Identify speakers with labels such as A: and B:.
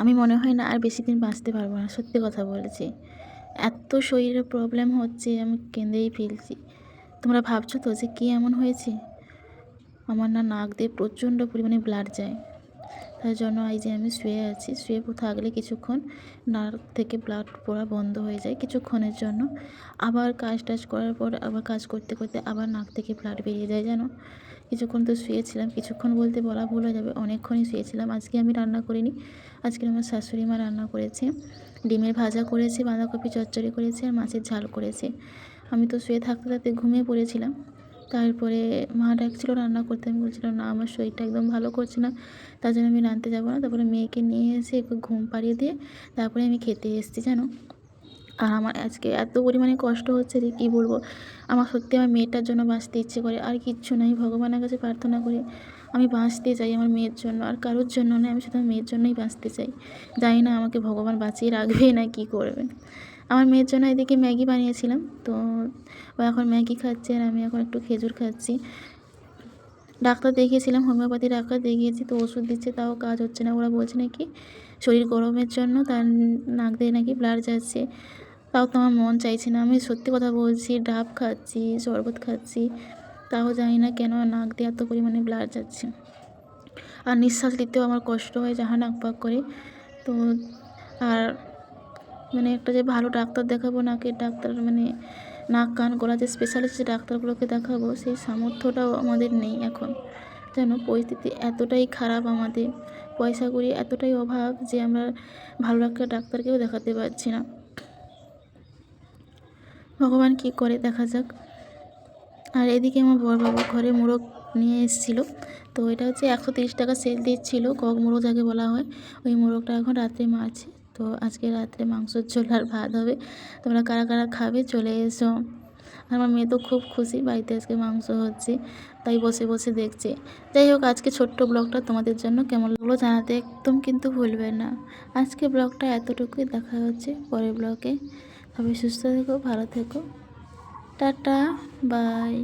A: আমি মনে হয় না আর বেশি দিন বাঁচতে পারব না। সত্যি কথা বলেছি। এত শরীরের প্রবলেম হচ্ছে, আমি কেঁদেই ফেলছি। তোমরা ভাবছ তো যে কী এমন হয়েছে? আমার না নাক দিয়ে প্রচণ্ড পরিমাণে ব্লাড যায়। তার জন্য এই যে আমি শুয়ে আছি, শুয়ে থাকলে কিছুক্ষণ নাক থেকে ব্লাড পড়া বন্ধ হয়ে যায় কিছুক্ষণের জন্য। আবার কাজ টাজ করার পর আবার কাজ করতে করতে আবার নাক থেকে ব্লাড বেরিয়ে যায়, জানো? কিছুক্ষণ তো শুয়েছিলাম, কিছুক্ষণ বলতে বলা ভুল হয়ে যাবে, অনেকক্ষণই শুয়েছিলাম। আজকে আমি রান্না করিনি, আজকে আমার শাশুড়ি মা রান্না করেছে। ডিমের ভাজা করেছে, বাঁধাকপি চচ্চড়ি করেছে আর মাছের ঝাল করেছে। আমি তো শুয়ে থাকতে থাকতে ঘুমিয়ে পড়েছিলাম। তারপরে মা ডাকছিলো, রান্না করতে। আমি বলছিলাম, না, আমার শরীরটা একদম ভালো করছে না। তার জন্য আমি রাঁধতে যাব না। তারপরে মেয়েকে নিয়ে এসে একটু ঘুম পাড়িয়ে দিয়ে তারপরে আমি খেতে এসেছি, জানো? আর আমার আজকে এত পরিমাণে কষ্ট হচ্ছে যে কী বলব? আমার সত্যি আমার মেয়েটার জন্য বাঁচতে ইচ্ছে করে, আর কিচ্ছু নাই ভগবানের কাছে প্রার্থনা করে, আমি বাঁচতে চাই আমার মেয়ের জন্য, আর কারোর জন্য নয় আমি শুধু মেয়ের জন্যই বাঁচতে চাই। জানি না আমাকে ভগবান বাঁচিয়ে রাখবে না কী করবে। আমার মেয়ের জন্য এদিকে ম্যাগি বানিয়েছিলাম, তো ও এখন ম্যাগি খাচ্ছে আর আমি এখন একটু খেজুর খাচ্ছি। ডাক্তার দেখিয়েছিলাম, হোমিওপ্যাথি ডাক্তার দেখিয়েছি, তো ওষুধ দিচ্ছে, তাও কাজ হচ্ছে না। ওরা বলছে নাকি শরীর গরমের জন্য তার নাক দিয়ে নাকি ব্লাড যাচ্ছে। তাও তো আমার মন চাইছে না। আমি সত্যি কথা বলছি, ডাব খাচ্ছি, শরবত খাচ্ছি, তাও জানি না কেন নাক দিয়ে এত পরিমাণে ব্লাড যাচ্ছে। আর নিঃশ্বাস নিতেও আমার কষ্ট হয়, যাহা নাক পাক করে। তো আর মানে একটা যে ভালো ডাক্তার দেখাবো নাকের ডাক্তার মানে নাক কান গলা যে স্পেশালিস্ট যে ডাক্তারগুলোকে দেখাবো, সেই সামর্থ্যটাও আমাদের নেই এখন। যেন পরিস্থিতি এতটাই খারাপ আমাদের, পয়সা করি এতটাই অভাব যে আমরা ভালো একটা ডাক্তারকেও দেখাতে পারছি না। ভগবান কী করে দেখা যাক। আর এদিকে আমার বড়বাবু ঘরে মোরগ নিয়ে এসেছিল। তো এটা হচ্ছে একশো তিরিশ টাকা সেল দিচ্ছিল, কক মোরগ যাকে বলা হয়। ওই মোরগটা এখন রাত্রে মারছে। তো আজকে রাত্রে মাংসর ঝোল আর ভাত হবে। তোমরা কারা কারা খাবে চলে এসো। আমার মেয়ে তো খুব খুশি বাড়িতে আজকে মাংস হচ্ছে, তাই বসে বসে দেখছে। যাই হোক, আজকে ছোট্ট ব্লগটা তোমাদের জন্য কেমন লাগল জানাতে একদম কিন্তু ভুলবে না। আজকে ব্লগটা এতটুকুই, দেখা হচ্ছে পরের ব্লগে। সবাই সুস্থ থেকো, ভালো থেকো। Ta-ta, bye.